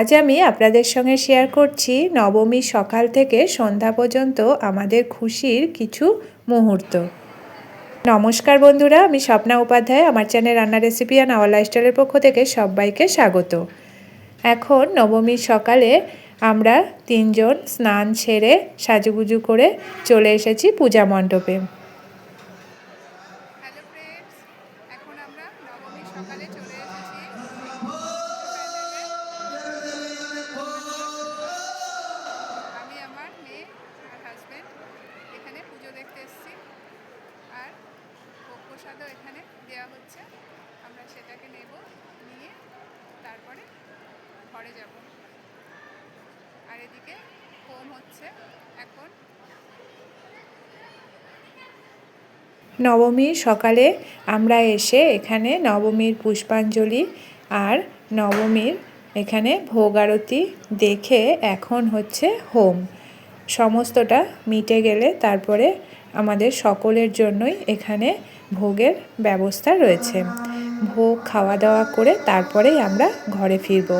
আজ আমি আপনাদের সঙ্গে শেয়ার করছি নবমী সকাল থেকে সন্ধ্যা পর্যন্ত আমাদের খুশির কিছু মুহূর্ত। নমস্কার বন্ধুরা, আমি স্বপ্না উপাধ্যায়, আমার চ্যানেল রান্না রেসিপি অ্যান্ড আওয়ার লাইফস্টাইলের পক্ষ থেকে সবাইকে স্বাগত। এখন নবমীর সকালে আমরা তিনজন স্নান সেরে সাজুগুজু করে চলে এসেছি পূজা মণ্ডপে। ঘরে যাব। আর এদিকে হোম হচ্ছে এখন। নবমীর সকালে আমরা এসে এখানে নবমীর পুষ্পাঞ্জলি আর নবমীর এখানে ভোগ আরতি দেখে এখন হচ্ছে হোম। সমস্তটা মিটে গেলে তারপরে আমাদের সকলের জন্যই এখানে ভোগের ব্যবস্থা রয়েছে। ভোগ খাওয়া দাওয়া করে তারপরেই আমরা ঘরে ফিরব।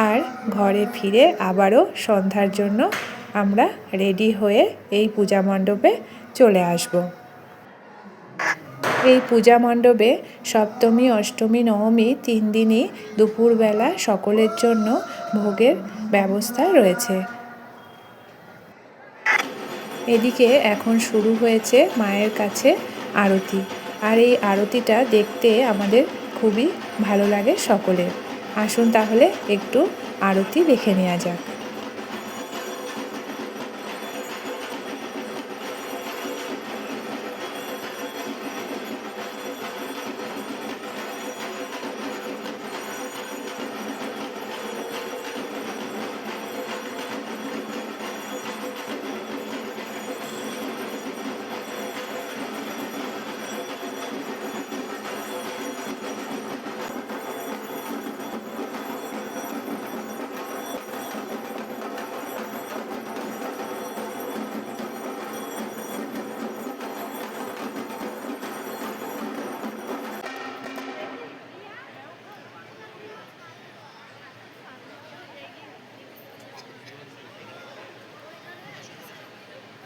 আর ঘরে ফিরে আবারও সন্ধ্যার জন্য আমরা রেডি হয়ে এই পূজা মণ্ডপে চলে আসব। এই পূজা মণ্ডপে সপ্তমী, অষ্টমী, নবমী তিন দিনই দুপুরবেলা সকলের জন্য ভোগের ব্যবস্থা রয়েছে। এদিকে এখন শুরু হয়েছে মায়ের কাছে আরতি। আর এই আরতিটা দেখতে আমাদের খুবই ভালো লাগে সকলের। আসুন তাহলে একটু আরতি দেখে নেওয়া যাক।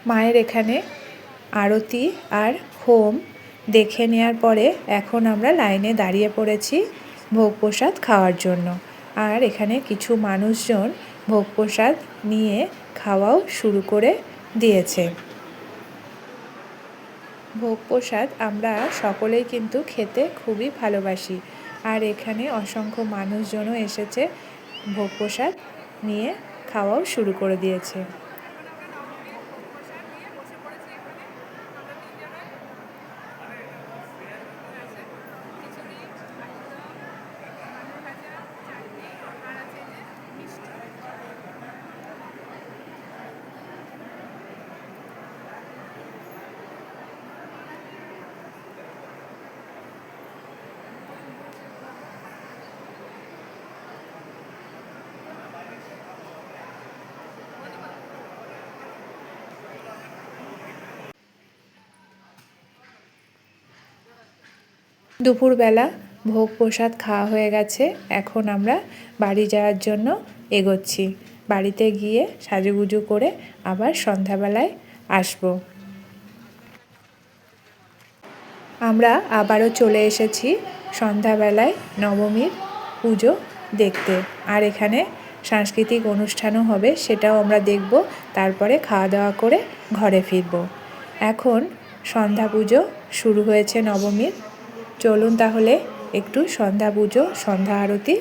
মায়ের এখানে আরতি আর হোম দেখে নেওয়ার পরে এখন আমরা লাইনে দাঁড়িয়ে পড়েছি ভোগ প্রসাদ খাওয়ার জন্য। আর এখানে কিছু মানুষজন ভোগ প্রসাদ নিয়ে খাওয়াও শুরু করে দিয়েছে। ভোগ প্রসাদ আমরা সকলেই কিন্তু খেতে খুবই ভালোবাসি। আর এখানে অসংখ্য মানুষজনও এসেছে ভোগ প্রসাদ নিয়ে খাওয়াও শুরু করে দিয়েছে। দুপুরবেলা ভোগ প্রসাদ খাওয়া হয়ে গেছে। এখন আমরা বাড়ি যাওয়ার জন্য এগোচ্ছি। বাড়িতে গিয়ে সাজুগুজু করে আবার সন্ধ্যাবেলায় আসব। আমরা আবারও চলে এসেছি সন্ধ্যাবেলায় নবমীর পুজো দেখতে। আর এখানে সাংস্কৃতিক অনুষ্ঠানও হবে, সেটাও আমরা দেখব। তারপরে খাওয়া দাওয়া করে ঘরে ফিরব। এখন সন্ধ্যা পুজো শুরু হয়েছে নবমীর। চলুন তাহলে একটু সন্ধ্যা পুজো, সন্ধ্যা আরতি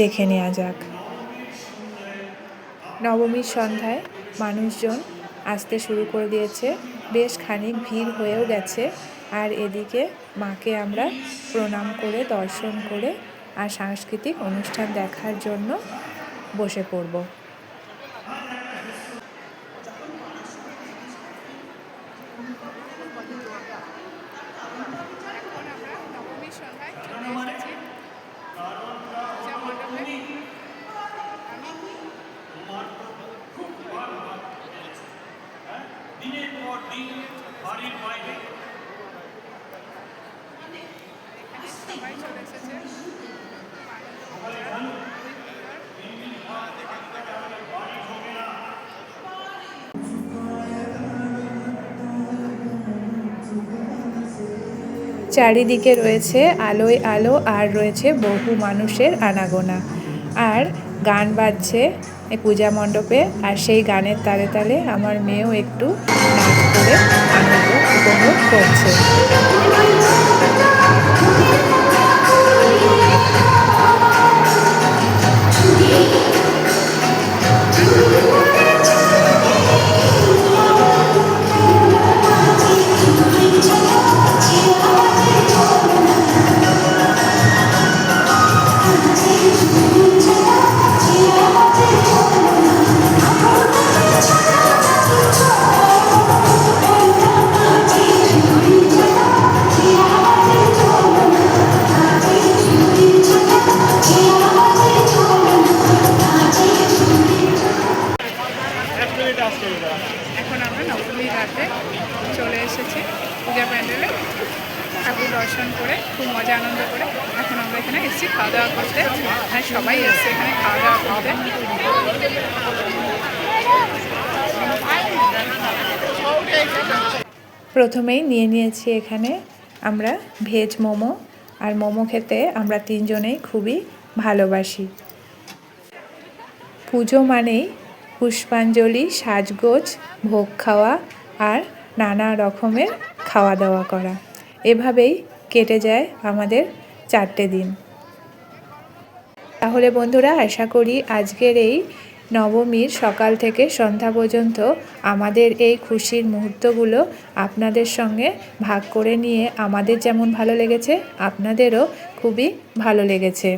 দেখে নেওয়া যাক। নবমীর সন্ধ্যায় মানুষজন আসতে শুরু করে দিয়েছে। বেশ খানিক ভিড় হয়েও গেছে। আর এদিকে মাকে আমরা প্রণাম করে, দর্শন করে আর সাংস্কৃতিক অনুষ্ঠান দেখার জন্য বসে পড়ব। দিনের পর দিন বাড়ির বাইরে। চারিদিকে রয়েছে আলোয় আলো আর রয়েছে বহু মানুষের আনাগোনা। আর গান বাজছে পূজা মণ্ডপে আর সেই গানের তালে তালে আমার মেয়েও একটু নাচ করে আনন্দ উপভোগ করছে। এখন খুব মজা, আনন্দ করে। এখন আমরা এখানে এসেছি খাওয়া দাওয়া করতে। আর সবাই এসছে এখানে খাওয়া দাওয়া করতে। প্রথমেই নিয়ে নিয়েছি এখানে আমরা ভেজ মোমো। আর মোমো খেতে আমরা তিনজনেই খুবই ভালোবাসি। পুজো মানেই পুষ্পাঞ্জলি, সাজগোজ, ভোগ খাওয়া আর নানা রকমের খাওয়া দাওয়া করা। এভাবেই কেটে যায় আমাদের চারটে দিন। তাহলে বন্ধুরা, আশা করি আজকের এই নবমীর সকাল থেকে সন্ধ্যা পর্যন্ত আমাদের এই খুশির মুহূর্তগুলো আপনাদের সঙ্গে ভাগ করে নিয়ে আমাদের যেমন ভালো লেগেছে, আপনাদেরও খুবই ভালো লেগেছে।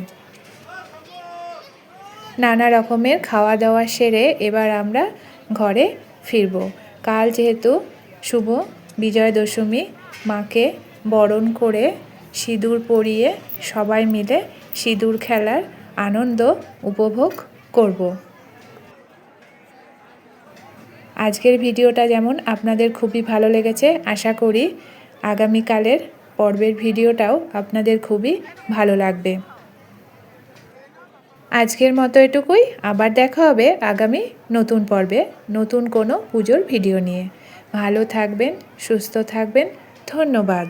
নানা রকমের খাওয়া দাওয়া সেরে এবার আমরা ঘরে ফিরব। কাল যেহেতু শুভ বিজয় দশমী মাকে বরণ করে সিঁদুর পরিয়ে সবাই মিলে সিঁদুর খেলার আনন্দ উপভোগ করব। আজকের ভিডিওটা যেমন আপনাদের খুবই ভালো লেগেছে, আশা করি আগামীকালের পর্বের ভিডিওটাও আপনাদের খুবই ভালো লাগবে। আজকের মতো এটুকুই, আবার দেখা হবে আগামী নতুন পর্বে, নতুন কোনো পুজোর ভিডিও নিয়ে। ভালো থাকবেন, সুস্থ থাকবেন, ধন্যবাদ।